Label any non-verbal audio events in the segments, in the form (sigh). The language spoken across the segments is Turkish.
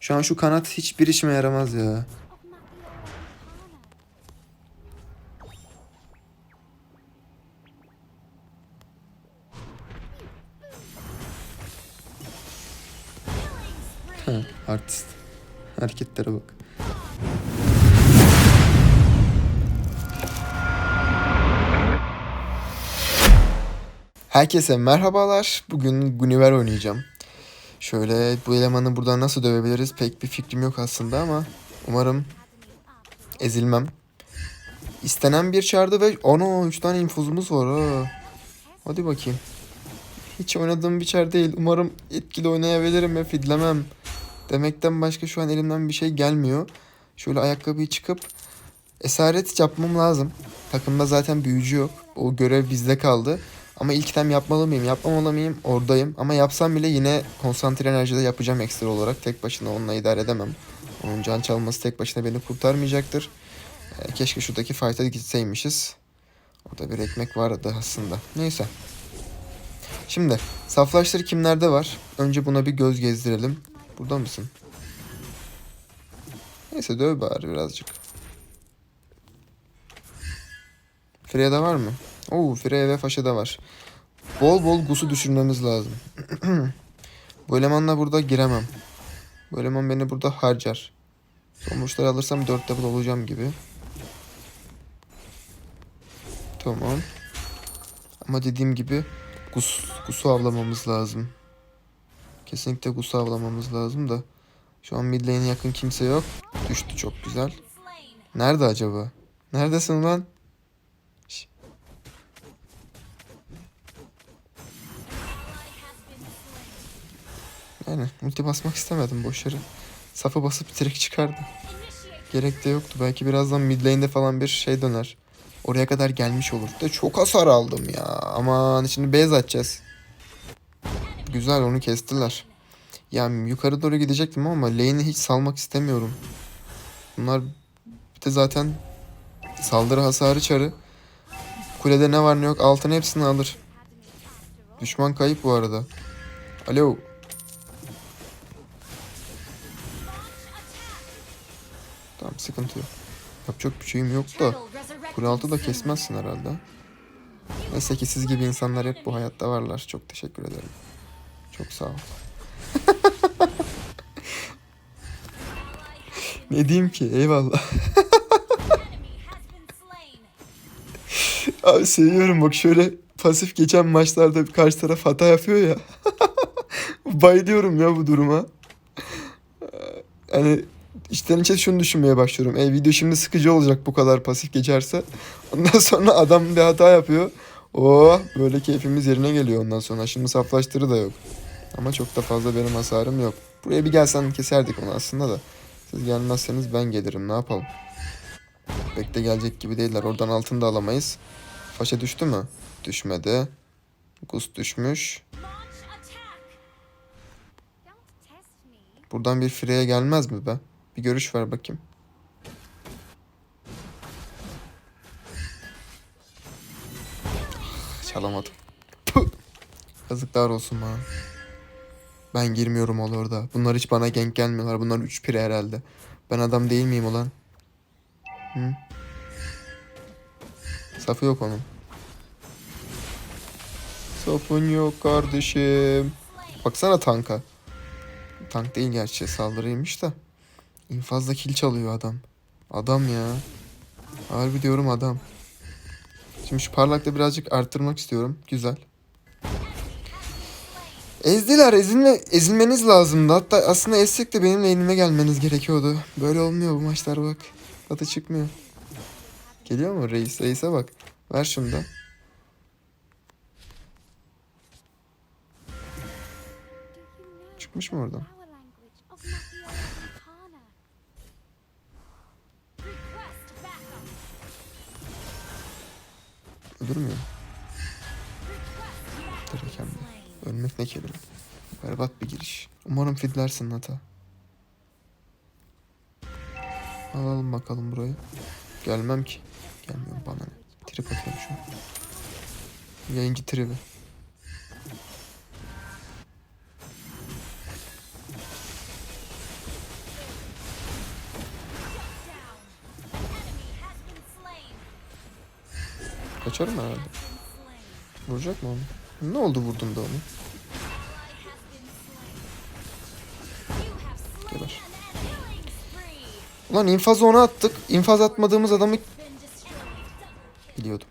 Şu an şu kanat hiçbir işime yaramaz ya. Ha, artist. Hareketlere bak. Herkese merhabalar. Bugün Guniver oynayacağım. Şöyle bu elemanı buradan nasıl dövebiliriz pek bir fikrim yok aslında ama umarım ezilmem. İstenen bir çağrı ve ono 3 tane infuzumuz var ha. Hadi bakayım. Hiç oynadığım bir çar değil. Umarım etkili oynayabilirim ve fidlemem. Demekten başka şu an elimden bir şey gelmiyor. Şöyle ayakkabıyı çıkıp esaret yapmam lazım. Takımda zaten büyücü yok. O görev bizde kaldı. Ama ilk item yapmalı mıyım, yapmamalı mıyım? Oradayım. Ama yapsam bile yine konsantre enerjide yapacağım ekstra olarak. Tek başına onunla idare edemem. Onun can çalması tek başına beni kurtarmayacaktır. Ee, keşke şuradaki fight'a gitseymişiz. Orada bir ekmek vardı aslında. Neyse. Şimdi saflaştır kimlerde var? Önce buna bir göz gezdirelim. Burada mısın? Neyse döv bari birazcık. Freya var mı? Oo Freya ve Faşa'da var. Bol bol Gus'u düşürmemiz lazım. (clears throat) Bu elemanla burada giremem. Bu eleman beni burada harcar. Sonuçları alırsam 4 double olacağım gibi. Tamam. Ama dediğim gibi Gus, Gus'u avlamamız lazım. Kesinlikle Gus'u avlamamız lazım da. Şu an mid lane'e yakın kimse yok. Düştü çok güzel. Nerede acaba? Neredesin lan? Yani multi basmak istemedim boş yere. Safa basıp direkt çıkardı. Gerek de yoktu. Belki birazdan mid lane'de falan bir şey döner. Oraya kadar gelmiş olur. Da çok hasar aldım ya. Aman şimdi base atacağız. Güzel onu kestiler. Yani yukarı doğru gidecektim ama lane'i hiç salmak istemiyorum. Bunlar bir de zaten saldırı hasarı çarı. Kulede ne var ne yok altın hepsini alır. Düşman kayıp bu arada. Alo. Tamam sıkıntı yok. Yapacak bir şeyim yok da. Kule da kesmezsin herhalde. Neyse ki siz gibi insanlar hep bu hayatta varlar. Çok teşekkür ederim. Çok sağ ol. (laughs) ne diyeyim ki? Eyvallah. (laughs) Abi seviyorum bak şöyle pasif geçen maçlarda karşı taraf hata yapıyor ya. (laughs) Bayılıyorum ya bu duruma. Hani içten içe şunu düşünmeye başlıyorum. E video şimdi sıkıcı olacak bu kadar pasif geçerse. Ondan (laughs) sonra adam bir hata yapıyor. Oh böyle keyfimiz yerine geliyor ondan sonra. Şimdi saflaştırı da yok. Ama çok da fazla benim hasarım yok. Buraya bir gelsen keserdik onu aslında da. Siz gelmezseniz ben gelirim ne yapalım. Pek de gelecek gibi değiller. Oradan altını da alamayız. Faşa düştü mü? Düşmedi. Gus düşmüş. Buradan bir Freya gelmez mi be? Bir görüş ver bakayım. Çalamadım. Puh! Yazıklar olsun bana. Ben girmiyorum ol orada. Bunlar hiç bana genk gelmiyorlar. Bunlar 3 pire herhalde. Ben adam değil miyim ulan? Hı? Safı yok onun. Safın yok kardeşim. Baksana tanka. Tank değil gerçi saldırıymış da. İnfazla kill çalıyor adam. Adam ya. Harbi diyorum adam. Şimdi şu parlakta birazcık arttırmak istiyorum. Güzel. Ezdiler. Ezilme, ezilmeniz lazımdı. Hatta aslında ezsek de benimle elime gelmeniz gerekiyordu. Böyle olmuyor bu maçlar bak. Tadı çıkmıyor. Geliyor mu reis? Reis'e bak. Ver şunu da. Çıkmış mı oradan? Öldürmüyor. Derken de. Ölmek ne kelime. Berbat bir giriş. Umarım fidlersin Nata. Alalım bakalım burayı. Gelmem ki. Gelmiyorum bana ne. Trip atıyorum şu an. Yayıncı tribi. Kaçarım herhalde. Vuracak mı onu? Ne oldu vurdun da onu? Geber. Ulan infazı ona attık. İnfaz atmadığımız adamı biliyordum.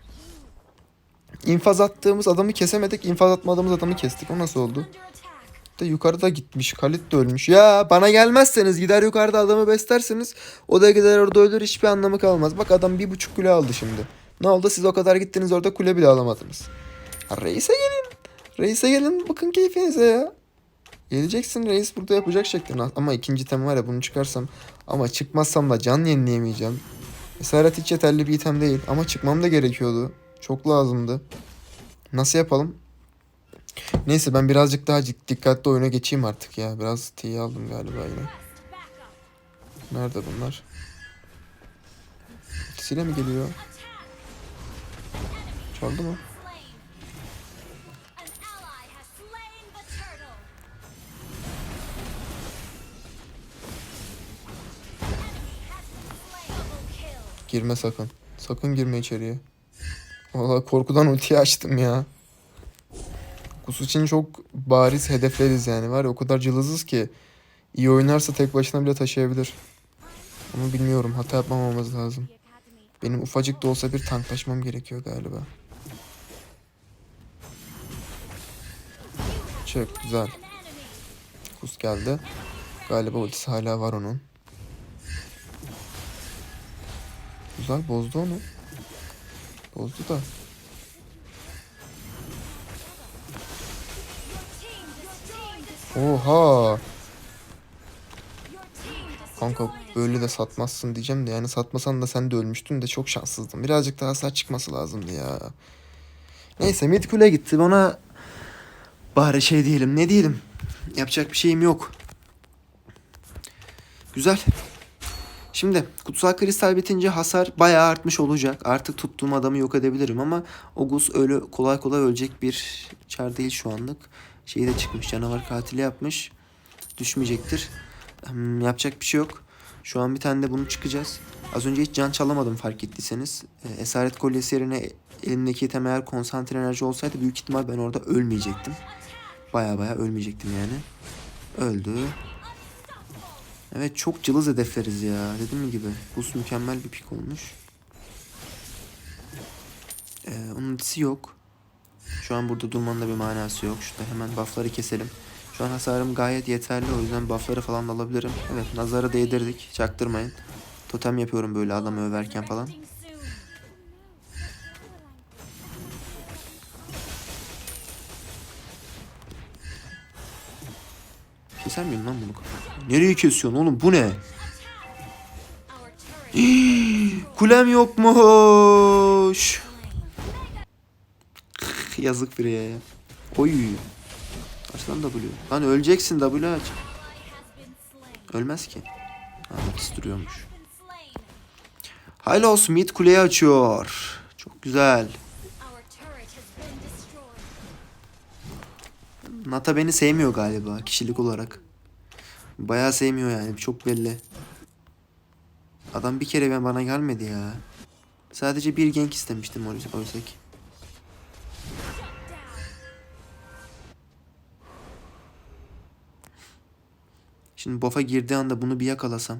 İnfaz attığımız adamı kesemedik. infaz atmadığımız adamı kestik. O nasıl oldu? De yukarıda gitmiş. Halit de ölmüş. Ya bana gelmezseniz gider yukarıda adamı beslerseniz o da gider orada ölür hiçbir anlamı kalmaz. Bak adam bir buçuk kule aldı şimdi. Ne oldu siz o kadar gittiniz orada kule bile alamadınız. Reise gelin. Reise gelin bakın keyfinize ya. Geleceksin reis burada yapacak şeklini. Ama ikinci tem var ya bunu çıkarsam. Ama çıkmazsam da can yenileyemeyeceğim. Esaret hiç yeterli bir item değil. Ama çıkmam da gerekiyordu. Çok lazımdı. Nasıl yapalım? Neyse ben birazcık daha dik- dikkatli oyuna geçeyim artık ya. Biraz T'yi aldım galiba yine. Nerede bunlar? İkisiyle mi geliyor? Çaldı mı? Girme sakın. Sakın girme içeriye. Valla korkudan ultiyi açtım ya. Kus için çok bariz hedefleriz yani. Var ya o kadar cılızız ki. iyi oynarsa tek başına bile taşıyabilir. Ama bilmiyorum hata yapmamamız lazım. Benim ufacık da olsa bir tanklaşmam gerekiyor galiba. Çok güzel. Kus geldi. Galiba ultisi hala var onun. Güzel bozdu onu. Bozdu da. Oha. Kanka böyle de satmazsın diyeceğim de yani satmasan da sen de ölmüştün de çok şanssızdın. Birazcık daha hasar çıkması lazımdı ya. Neyse mid kule gitti bana bari şey diyelim ne diyelim. Yapacak bir şeyim yok. Güzel. Şimdi kutsal kristal bitince hasar bayağı artmış olacak. Artık tuttuğum adamı yok edebilirim ama Ogus öyle kolay kolay ölecek bir çar değil şu anlık. Şeyi de çıkmış canavar katili yapmış. Düşmeyecektir. Hmm, yapacak bir şey yok. Şu an bir tane de bunu çıkacağız. Az önce hiç can çalamadım fark ettiyseniz. Ee, Esaret kolyesi yerine elimdeki item eğer konsantre enerji olsaydı büyük ihtimal ben orada ölmeyecektim. Baya baya ölmeyecektim yani. Öldü. Evet çok cılız hedefleriz ya. Dediğim gibi. Buz mükemmel bir pik olmuş. Ee, onun ultisi yok. Şu an burada durmanın da bir manası yok. Şurada hemen buffları keselim. Şu an hasarım gayet yeterli. O yüzden buffları falan da alabilirim. Evet nazara değdirdik. Çaktırmayın. Totem yapıyorum böyle adamı överken falan. Keser miyim lan bunu? Nereye kesiyorsun oğlum? Bu ne? (gasps) Kulem yokmuş. Yazık Freya ya. Oy. Aç lan W. Lan öleceksin W aç. Ölmez ki. Ha, duruyormuş. Hylos mid kuleyi açıyor. Çok güzel. Nata beni sevmiyor galiba kişilik olarak. Bayağı sevmiyor yani çok belli. Adam bir kere ben bana gelmedi ya. Sadece bir gank istemiştim oysa ki. Şimdi buff'a girdiği anda bunu bir yakalasam.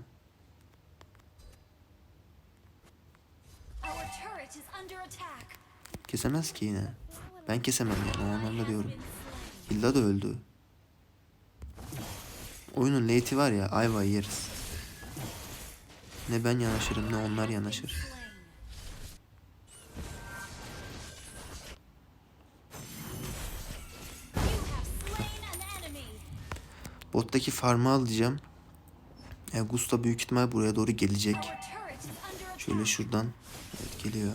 Kesemez ki yine. Ben kesemem yani o anlamda diyorum. Hilda da öldü. Oyunun late'i var ya ayva yeriz. Ne ben yanaşırım ne onlar yanaşır. Bottaki farmı alacağım. E, Gusta büyük ihtimal buraya doğru gelecek. Şöyle şuradan. Evet geliyor.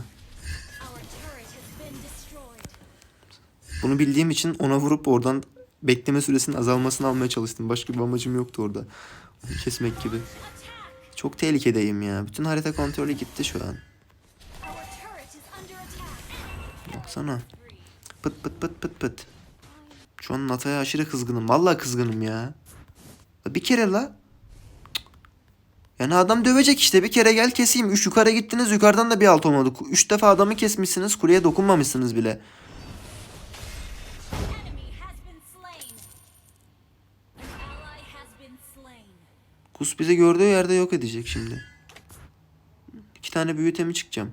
Bunu bildiğim için ona vurup oradan bekleme süresinin azalmasını almaya çalıştım. Başka bir amacım yoktu orada. Kesmek gibi. Çok tehlikedeyim ya. Bütün harita kontrolü gitti şu an. Baksana. Pıt pıt pıt pıt pıt. Şu an Nata'ya aşırı kızgınım. Vallahi kızgınım ya. Bir kere la. Yani adam dövecek işte bir kere gel keseyim. Üç yukarı gittiniz yukarıdan da bir alt olmadı. Üç defa adamı kesmişsiniz kuleye dokunmamışsınız bile. Kus bizi gördüğü yerde yok edecek şimdi. İki tane büyütemi çıkacağım.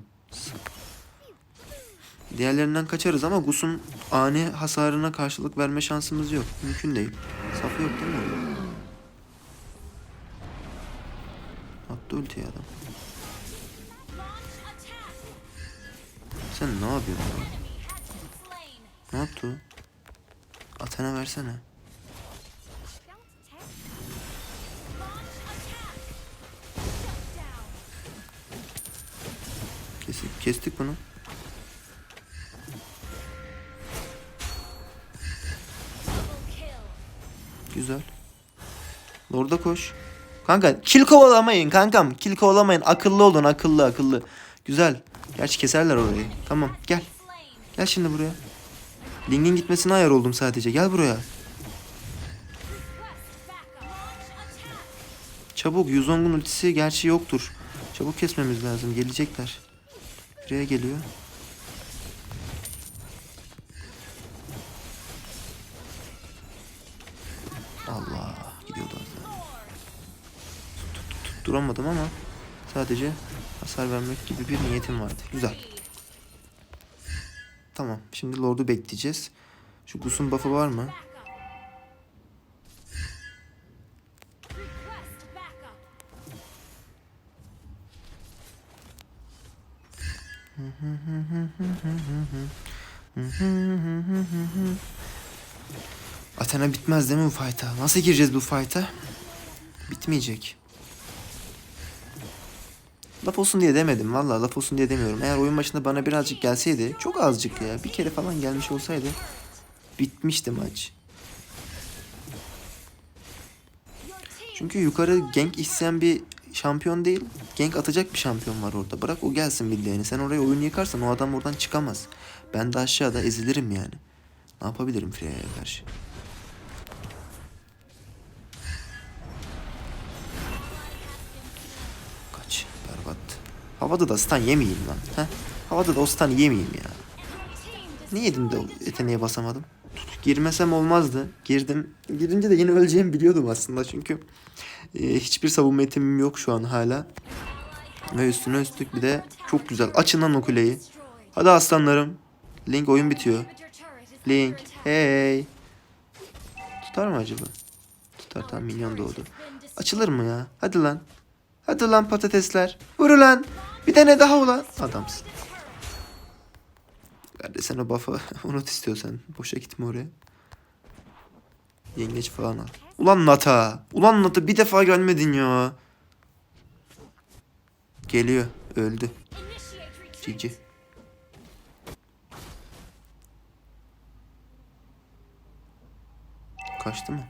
Diğerlerinden kaçarız ama Gus'un ani hasarına karşılık verme şansımız yok. Mümkün değil. Safı yok değil mi? Attı ultiyi adam. Sen ne yapıyorsun? slain. Ne yaptı o? Athena versene. Kestik, kestik bunu. Güzel. Lord'a koş. Kanka kill kovalamayın kankam. Kill kovalamayın. Akıllı olun akıllı akıllı. Güzel. Gerçi keserler orayı. Tamam gel. Gel şimdi buraya. Ling'in gitmesine ayar oldum sadece. Gel buraya. Çabuk Yuzong'un ultisi gerçi yoktur. Çabuk kesmemiz lazım. Gelecekler. Buraya geliyor. Tutturamadım ama sadece hasar vermek gibi bir niyetim vardı. Güzel. Tamam. Şimdi Lord'u bekleyeceğiz. Şu Gus'un buff'ı var mı? Athena bitmez değil mi bu fight'a? Nasıl gireceğiz bu fight'a? Bitmeyecek. Laf olsun diye demedim. Valla laf olsun diye demiyorum. Eğer oyun başında bana birazcık gelseydi. Çok azıcık ya. Bir kere falan gelmiş olsaydı. Bitmişti maç. Çünkü yukarı gank isteyen bir şampiyon değil. Gank atacak bir şampiyon var orada. Bırak o gelsin bildiğini. Sen oraya oyun yıkarsan o adam oradan çıkamaz. Ben de aşağıda ezilirim yani. Ne yapabilirim Freya'ya karşı? Havada da stun yemeyeyim lan. Heh. Havada da o stun yemeyeyim ya. Ne yedim de yeteneğe basamadım? Girmesem olmazdı. Girdim. Girince de yine öleceğimi biliyordum aslında çünkü e, hiçbir savunma itemim yok şu an hala. Ve üstüne üstlük bir de çok güzel. Açın lan o kuleyi. Hadi aslanlarım. Link oyun bitiyor. Link. Hey. Tutar mı acaba? Tutar tamam minyon doğdu. Açılır mı ya? Hadi lan. Hadi lan patatesler. Vur lan. Bir tane daha ulan. Adamsın. Sen o buff'ı (laughs) unut istiyorsan. Boşa gitme oraya. Yengeç falan al. Ulan Nata. Ulan Nata bir defa gelmedin ya. Geliyor. Öldü. Cici. Kaçtı mı?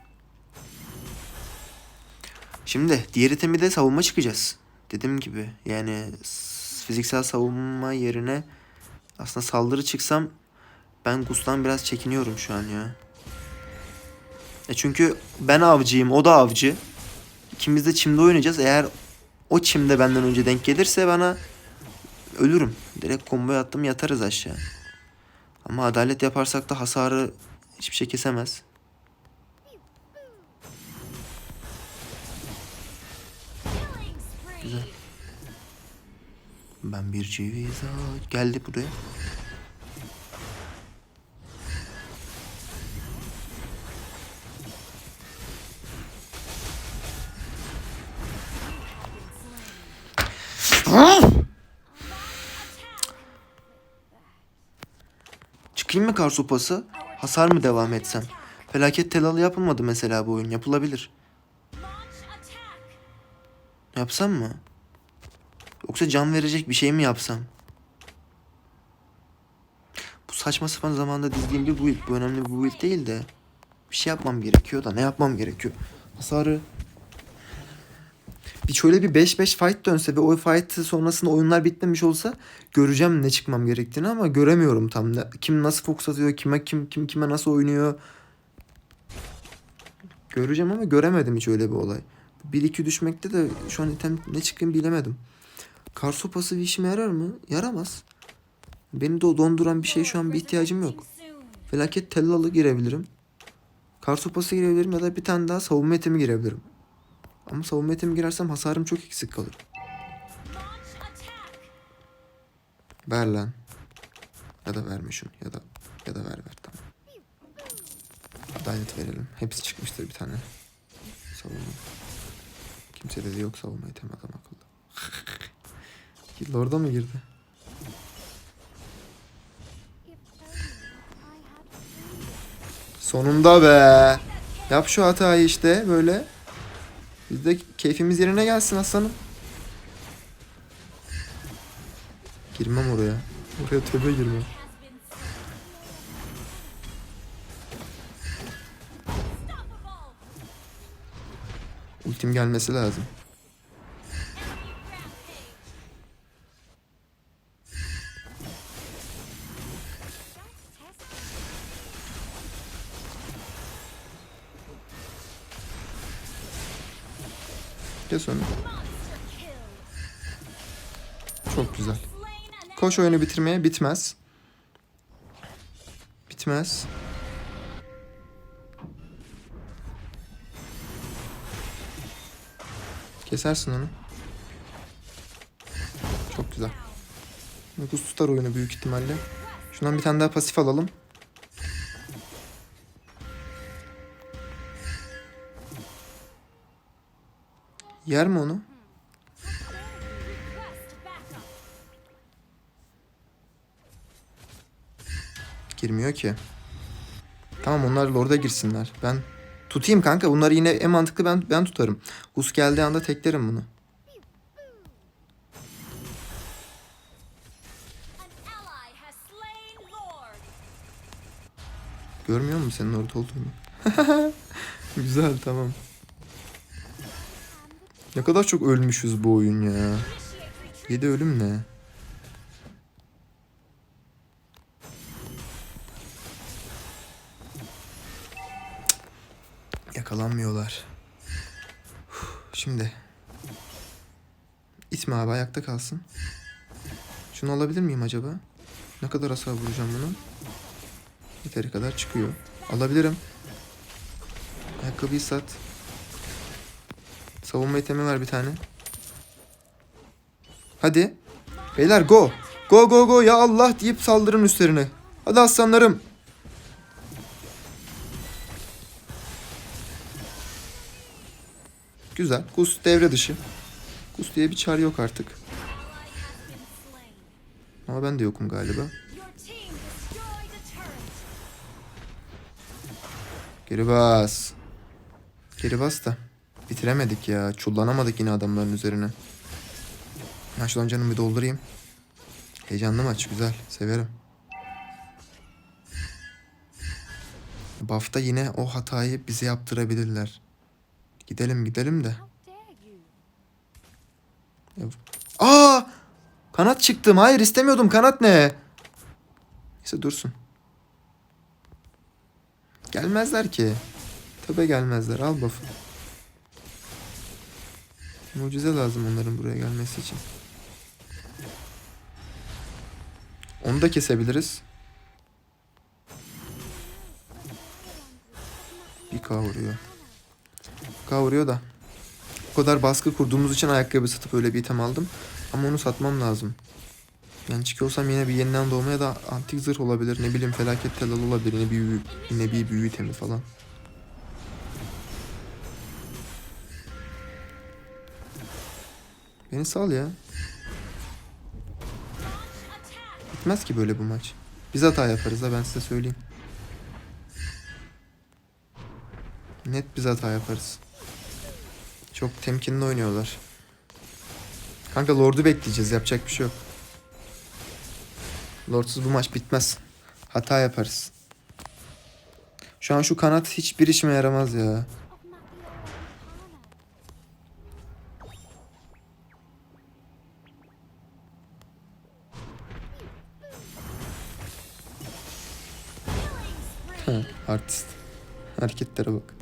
Şimdi diğer itemi de savunma çıkacağız. Dediğim gibi yani fiziksel savunma yerine aslında saldırı çıksam ben Gus'tan biraz çekiniyorum şu an ya. E çünkü ben avcıyım o da avcı. İkimiz de çimde oynayacağız. Eğer o çimde benden önce denk gelirse bana ölürüm. Direkt combo'ya attım yatarız aşağı. Ama adalet yaparsak da hasarı hiçbir şey kesemez. Ben bir ceviz ağaç- Geldi buraya. Çıkayım mı kar sopası? Hasar mı devam etsem? Felaket telalı yapılmadı mesela bu oyun. Yapılabilir. Yapsam mı? Yoksa can verecek bir şey mi yapsam? Bu saçma sapan zamanda dizdiğim bir build. Bu önemli bir build değil de. Bir şey yapmam gerekiyor da ne yapmam gerekiyor? Hasarı... Bir şöyle bir 5-5 fight dönse ve o fight sonrasında oyunlar bitmemiş olsa göreceğim ne çıkmam gerektiğini ama göremiyorum tam. Ne, kim nasıl fokus atıyor, kime kim kim kime nasıl oynuyor. Göreceğim ama göremedim hiç öyle bir olay. 1-2 düşmekte de şu an item ne çıkayım bilemedim. Kar sopası bir işime yarar mı? Yaramaz. Beni de donduran bir şey şu an bir ihtiyacım yok. Felaket tellalı girebilirim. Kar sopası girebilirim ya da bir tane daha savunma etemi girebilirim. Ama savunma etemi girersem hasarım çok eksik kalır. Ver lan. Ya da verme şunu ya da ya da ver ver tamam. Adalet verelim. Hepsi çıkmıştır bir tane. Savunma. Kimsede de yok savunma item adam akıllı. Kill orada mı girdi? Sonunda be. Yap şu hatayı işte böyle. Biz de keyfimiz yerine gelsin aslanım. Girmem oraya. Oraya tövbe girmem. Ultim gelmesi lazım. Koş oyunu bitirmeye bitmez. Bitmez. Kesersin onu. Çok güzel. Nüfus tutar oyunu büyük ihtimalle. Şundan bir tane daha pasif alalım. Yer mi onu? Girmiyor ki. Tamam onlar Lord'a girsinler. Ben tutayım kanka. Bunları yine en mantıklı ben ben tutarım. Gus geldiği anda teklerim bunu. Görmüyor musun senin orada olduğunu? (laughs) Güzel tamam. Ne kadar çok ölmüşüz bu oyun ya. Initiate retreat. 7 ölüm ne? Yakalanmıyorlar. Şimdi. İtme abi ayakta kalsın. Şunu alabilir miyim acaba? Ne kadar hasar vuracağım bunu? Yeteri kadar çıkıyor. Alabilirim. Ayakkabıyı sat. Savunma itemi ver bir tane. Hadi. Beyler go. Go go go ya Allah deyip saldırın üstlerine. Hadi aslanlarım. Güzel. Gus devre dışı. Gus diye bir çar yok artık. Ama ben de yokum galiba. Geri bas. Geri bas da. Bitiremedik ya. Çullanamadık yine adamların üzerine. Ben şuradan canımı bir doldurayım. Heyecanlı maç. Güzel. Severim. Buff'ta yine o hatayı bize yaptırabilirler. Gidelim gidelim de. Aa! Kanat çıktım. Hayır istemiyordum. Kanat ne? Neyse dursun. Gelmezler ki. Tabi gelmezler. Al buff'ı. Mucize lazım onların buraya gelmesi için. Onu da kesebiliriz. Bir kavuruyor. Kavuruyor da. O kadar baskı kurduğumuz için ayakkabı satıp öyle bir item aldım. Ama onu satmam lazım. Yani çıkıyor olsam yine bir yeniden doğma ya da antik zırh olabilir. Ne bileyim felaket telal olabilir. Yine bir yine bir büyü itemi falan. Beni sal ya. Bitmez ki böyle bu maç. Biz hata yaparız da ben size söyleyeyim. Net biz hata yaparız. Çok temkinli oynuyorlar. Kanka Lord'u bekleyeceğiz. Yapacak bir şey yok. Lord'suz bu maç bitmez. Hata yaparız. Şu an şu kanat hiçbir işime yaramaz ya. Artist. Hareketlere bak.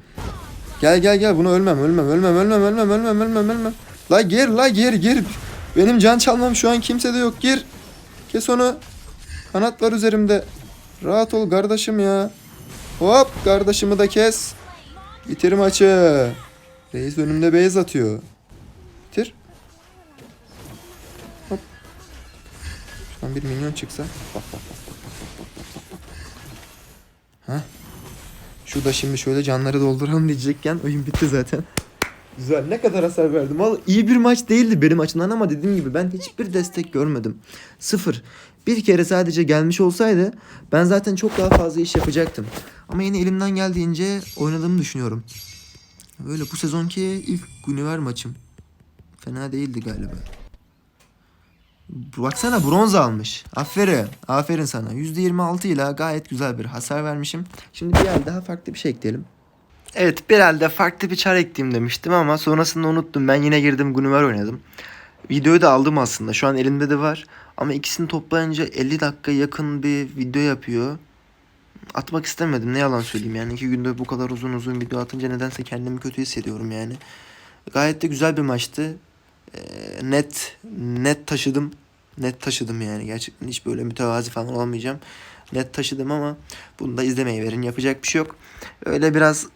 Gel gel gel bunu ölmem ölmem ölmem ölmem ölmem ölmem ölmem ölmem. La gir la gir gir. Benim can çalmam şu an kimsede yok gir. Kes onu. Kanat var üzerimde. Rahat ol kardeşim ya. Hop kardeşimi de kes. Bitir maçı. Reis önümde beyaz atıyor. Bitir. Hop. Şuradan bir minyon çıksa. Bak bak bak bak bak bak bak. Heh. Şurada şimdi şöyle canları dolduralım diyecekken oyun bitti zaten. Güzel. Ne kadar hasar verdim. Vallahi iyi bir maç değildi benim açımdan ama dediğim gibi ben hiçbir destek görmedim. Sıfır. Bir kere sadece gelmiş olsaydı ben zaten çok daha fazla iş yapacaktım. Ama yine elimden geldiğince oynadığımı düşünüyorum. Böyle bu sezonki ilk Güniver maçım. Fena değildi galiba. Baksana bronz almış. Aferin. Aferin sana. %26 ile gayet güzel bir hasar vermişim. Şimdi bir el daha farklı bir şey ekleyelim. Evet bir elde farklı bir çar ekleyeyim demiştim ama sonrasında unuttum. Ben yine girdim Gunuver oynadım. Videoyu da aldım aslında. Şu an elimde de var. Ama ikisini toplayınca 50 dakika yakın bir video yapıyor. Atmak istemedim ne yalan söyleyeyim yani iki günde bu kadar uzun uzun video atınca nedense kendimi kötü hissediyorum yani. Gayet de güzel bir maçtı. Ee, net net taşıdım. Net taşıdım yani gerçekten hiç böyle mütevazi falan olmayacağım. Net taşıdım ama bunu da izlemeyi verin yapacak bir şey yok. Öyle biraz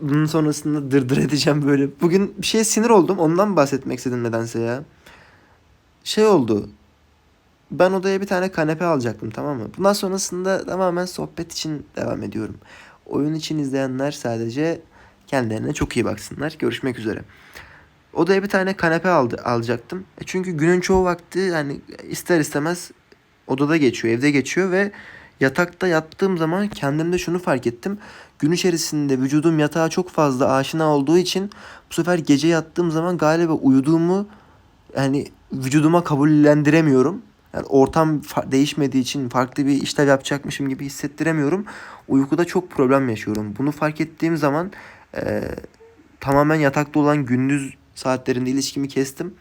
bunun sonrasında dırdır (laughs) edeceğim böyle. Bugün bir şeye sinir oldum ondan bahsetmek istedim nedense ya. Şey oldu. Ben odaya bir tane kanepe alacaktım tamam mı? Bundan sonrasında tamamen sohbet için devam ediyorum. Oyun için izleyenler sadece kendilerine çok iyi baksınlar. Görüşmek üzere. Odaya bir tane kanepe aldı, alacaktım. E çünkü günün çoğu vakti yani ister istemez odada geçiyor, evde geçiyor ve yatakta yattığım zaman kendimde şunu fark ettim. Gün içerisinde vücudum yatağa çok fazla aşina olduğu için bu sefer gece yattığım zaman galiba uyuduğumu yani vücuduma kabullendiremiyorum. Yani ortam değişmediği için farklı bir işlev yapacakmışım gibi hissettiremiyorum. Uykuda çok problem yaşıyorum. Bunu fark ettiğim zaman e, tamamen yatakta olan gündüz saatlerinde ilişkimi kestim.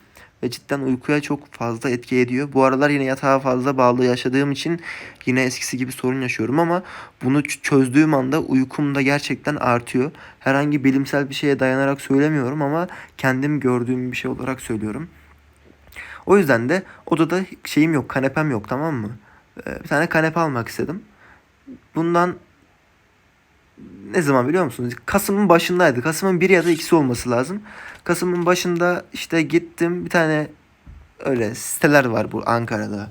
Ve cidden uykuya çok fazla etki ediyor. Bu aralar yine yatağa fazla bağlı yaşadığım için yine eskisi gibi sorun yaşıyorum ama bunu çözdüğüm anda uykum da gerçekten artıyor. Herhangi bilimsel bir şeye dayanarak söylemiyorum ama kendim gördüğüm bir şey olarak söylüyorum. O yüzden de odada şeyim yok, kanepem yok tamam mı? Ee, bir tane kanepe almak istedim. Bundan ne zaman biliyor musunuz? Kasım'ın başındaydı. Kasım'ın bir ya da ikisi olması lazım. Kasım'ın başında işte gittim bir tane öyle siteler var bu Ankara'da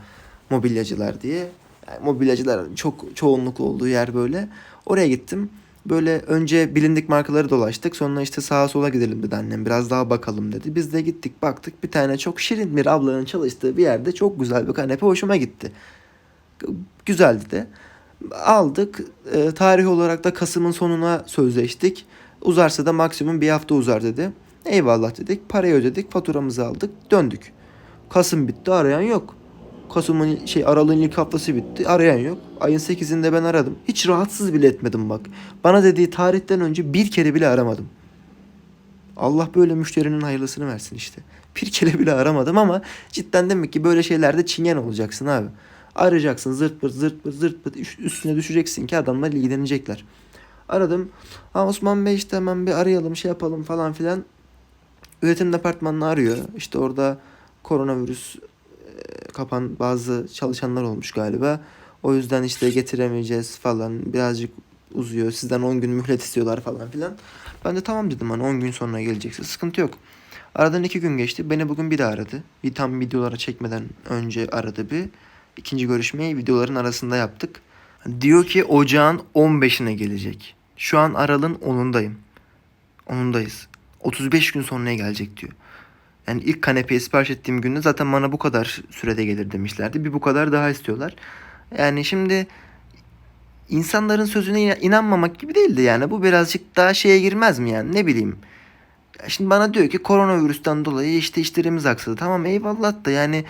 mobilyacılar diye. Yani mobilyacılar çok çoğunluklu olduğu yer böyle. Oraya gittim. Böyle önce bilindik markaları dolaştık. Sonra işte sağa sola gidelim dedi annem. Biraz daha bakalım dedi. Biz de gittik baktık. Bir tane çok şirin bir ablanın çalıştığı bir yerde çok güzel bir kanepe hoşuma gitti. Güzeldi de. Aldık. E, tarih olarak da Kasım'ın sonuna sözleştik. Uzarsa da maksimum bir hafta uzar dedi. Eyvallah dedik. Parayı ödedik. Faturamızı aldık. Döndük. Kasım bitti. Arayan yok. Kasım'ın şey aralığın ilk haftası bitti. Arayan yok. Ayın 8'inde ben aradım. Hiç rahatsız bile etmedim bak. Bana dediği tarihten önce bir kere bile aramadım. Allah böyle müşterinin hayırlısını versin işte. Bir kere bile aramadım ama cidden demek ki böyle şeylerde çingen olacaksın abi. Arayacaksın zırt pırt zırt pırt zırt pırt üst- üstüne düşeceksin ki adamlar ilgilenecekler. Aradım. Ha Osman Bey işte hemen bir arayalım şey yapalım falan filan. Üretim departmanını arıyor. İşte orada koronavirüs kapan bazı çalışanlar olmuş galiba. O yüzden işte getiremeyeceğiz falan. Birazcık uzuyor. Sizden 10 gün mühlet istiyorlar falan filan. Ben de tamam dedim hani 10 gün sonra gelecekse sıkıntı yok. Aradan 2 gün geçti. Beni bugün bir daha aradı. Bir tam videolara çekmeden önce aradı bir. İkinci görüşmeyi videoların arasında yaptık. Diyor ki ocağın 15'ine gelecek. Şu an aralığın 10'undayım. 10'undayız. 35 gün sonraya gelecek diyor. Yani ilk kanepeyi sipariş ettiğim günde zaten bana bu kadar sürede gelir demişlerdi. Bir bu kadar daha istiyorlar. Yani şimdi insanların sözüne ina- inanmamak gibi değildi yani. Bu birazcık daha şeye girmez mi yani ne bileyim. Şimdi bana diyor ki koronavirüsten dolayı işte işlerimiz aksadı. Tamam eyvallah da yani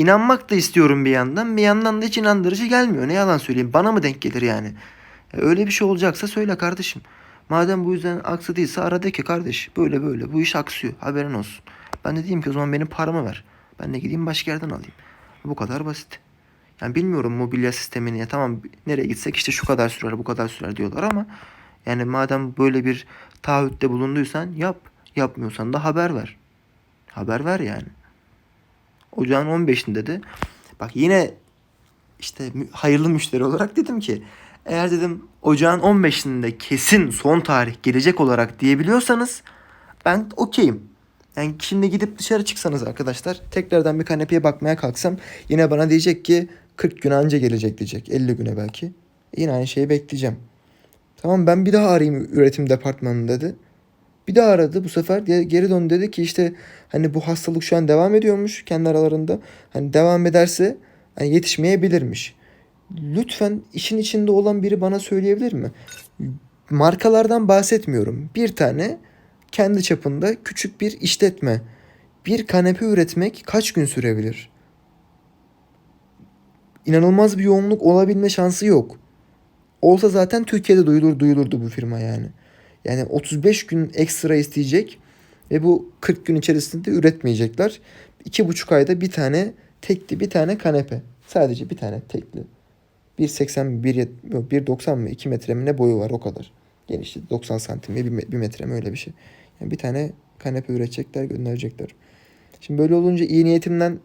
inanmak da istiyorum bir yandan. Bir yandan da hiç inandırıcı gelmiyor. Ne yalan söyleyeyim. Bana mı denk gelir yani? Ya öyle bir şey olacaksa söyle kardeşim. Madem bu yüzden aksadıysa ara de ki kardeş böyle böyle bu iş aksıyor haberin olsun. Ben de diyeyim ki o zaman benim paramı ver. Ben de gideyim başka yerden alayım. Bu kadar basit. Yani bilmiyorum mobilya sistemini ya tamam nereye gitsek işte şu kadar sürer bu kadar sürer diyorlar ama yani madem böyle bir taahhütte bulunduysan yap. Yapmıyorsan da haber ver. Haber ver yani. Ocağın 15'inde de bak yine işte hayırlı müşteri olarak dedim ki eğer dedim ocağın 15'inde kesin son tarih gelecek olarak diyebiliyorsanız ben okeyim. Yani şimdi gidip dışarı çıksanız arkadaşlar tekrardan bir kanepeye bakmaya kalksam yine bana diyecek ki 40 gün anca gelecek diyecek. 50 güne belki. Yine aynı şeyi bekleyeceğim. Tamam ben bir daha arayayım üretim departmanını dedi. Bir daha aradı bu sefer geri dön dedi ki işte hani bu hastalık şu an devam ediyormuş kendi aralarında. Hani devam ederse hani yetişmeyebilirmiş. Lütfen işin içinde olan biri bana söyleyebilir mi? Markalardan bahsetmiyorum. Bir tane kendi çapında küçük bir işletme. Bir kanepe üretmek kaç gün sürebilir? İnanılmaz bir yoğunluk olabilme şansı yok. Olsa zaten Türkiye'de duyulur duyulurdu bu firma yani. Yani 35 gün ekstra isteyecek ve bu 40 gün içerisinde üretmeyecekler. 2,5 ayda bir tane tekli bir tane kanepe. Sadece bir tane tekli. 1.80 mi 1.70 yok, 1.90 mı 2 metre mi ne boyu var o kadar. Genişliği 90 santim mi 1 metre mi öyle bir şey. Yani bir tane kanepe üretecekler gönderecekler. Şimdi böyle olunca iyi niyetimden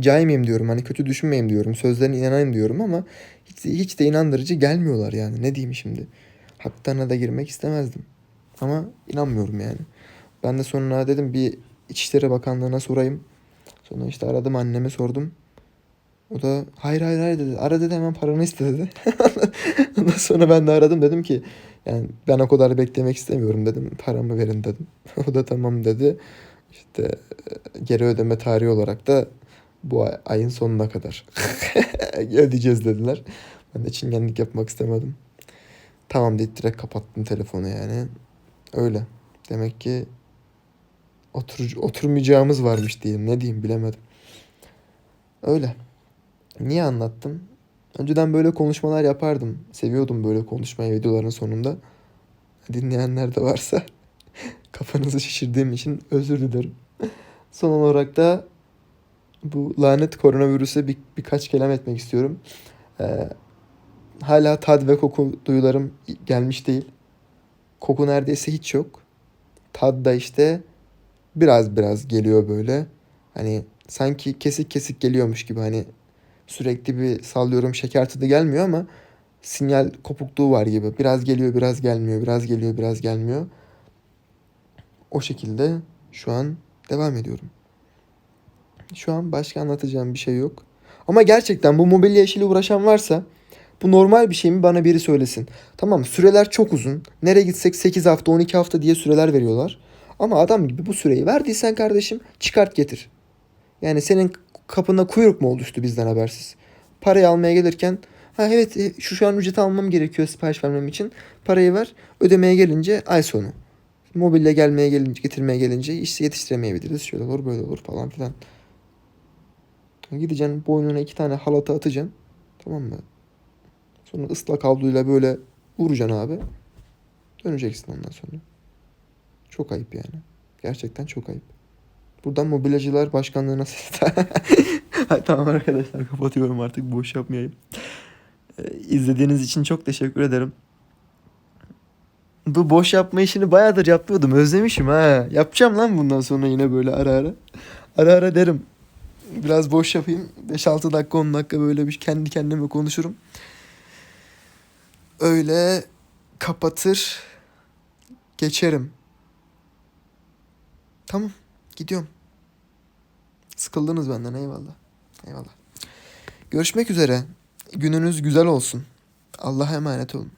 caymayayım diyorum. Hani kötü düşünmeyeyim diyorum. Sözlerine inanayım diyorum ama hiç, hiç de inandırıcı gelmiyorlar yani. Ne diyeyim şimdi? Haklarına da girmek istemezdim. Ama inanmıyorum yani. Ben de sonra dedim bir İçişleri Bakanlığı'na sorayım. Sonra işte aradım anneme sordum. O da hayır hayır hayır dedi. Ara dedi hemen paranı iste dedi. (laughs) Ondan sonra ben de aradım dedim ki yani ben o kadar beklemek istemiyorum dedim. Paramı verin dedim. (laughs) o da tamam dedi. İşte e, geri ödeme tarihi olarak da bu ay- ayın sonuna kadar (laughs) ödeyeceğiz dediler. Ben de çingenlik yapmak istemedim. Tamam deyip direkt kapattım telefonu yani. Öyle. Demek ki otur, oturmayacağımız varmış diyeyim. Ne diyeyim bilemedim. Öyle. Niye anlattım? Önceden böyle konuşmalar yapardım. Seviyordum böyle konuşmayı videoların sonunda. Dinleyenler de varsa (laughs) kafanızı şişirdiğim için özür dilerim. Son olarak da bu lanet koronavirüse bir, birkaç kelam etmek istiyorum. Ee, hala tad ve koku duyularım gelmiş değil. Koku neredeyse hiç yok. Tad da işte biraz biraz geliyor böyle. Hani sanki kesik kesik geliyormuş gibi hani sürekli bir sallıyorum şeker tadı gelmiyor ama sinyal kopukluğu var gibi. Biraz geliyor biraz gelmiyor biraz geliyor biraz gelmiyor. O şekilde şu an devam ediyorum. Şu an başka anlatacağım bir şey yok. Ama gerçekten bu mobilya işiyle uğraşan varsa bu normal bir şey mi bana biri söylesin. Tamam süreler çok uzun. Nereye gitsek 8 hafta 12 hafta diye süreler veriyorlar. Ama adam gibi bu süreyi verdiysen kardeşim çıkart getir. Yani senin kapına kuyruk mu oluştu bizden habersiz? Parayı almaya gelirken ha evet e, şu şu an ücret almam gerekiyor sipariş vermem için. Parayı ver. Ödemeye gelince ay sonu. Mobilya gelmeye gelince getirmeye gelince işte yetiştiremeyebiliriz. Şöyle olur böyle olur falan filan. Gideceksin boynuna iki tane halata atacaksın. Tamam mı? Sonra ıslak havluyla böyle vuracaksın abi. Döneceksin ondan sonra. Çok ayıp yani. Gerçekten çok ayıp. Buradan mobilyacılar başkanlığına Hayır, (laughs) tamam arkadaşlar kapatıyorum artık boş yapmayayım. Ee, izlediğiniz için çok teşekkür ederim. Bu boş yapma işini bayağıdır yapıyordum. Özlemişim ha. Yapacağım lan bundan sonra yine böyle ara ara. Ara ara derim. Biraz boş yapayım. 5-6 dakika 10 dakika böyle bir kendi kendime konuşurum. Öyle kapatır geçerim. Tamam gidiyorum. Sıkıldınız benden eyvallah. Eyvallah. Görüşmek üzere. Gününüz güzel olsun. Allah'a emanet olun.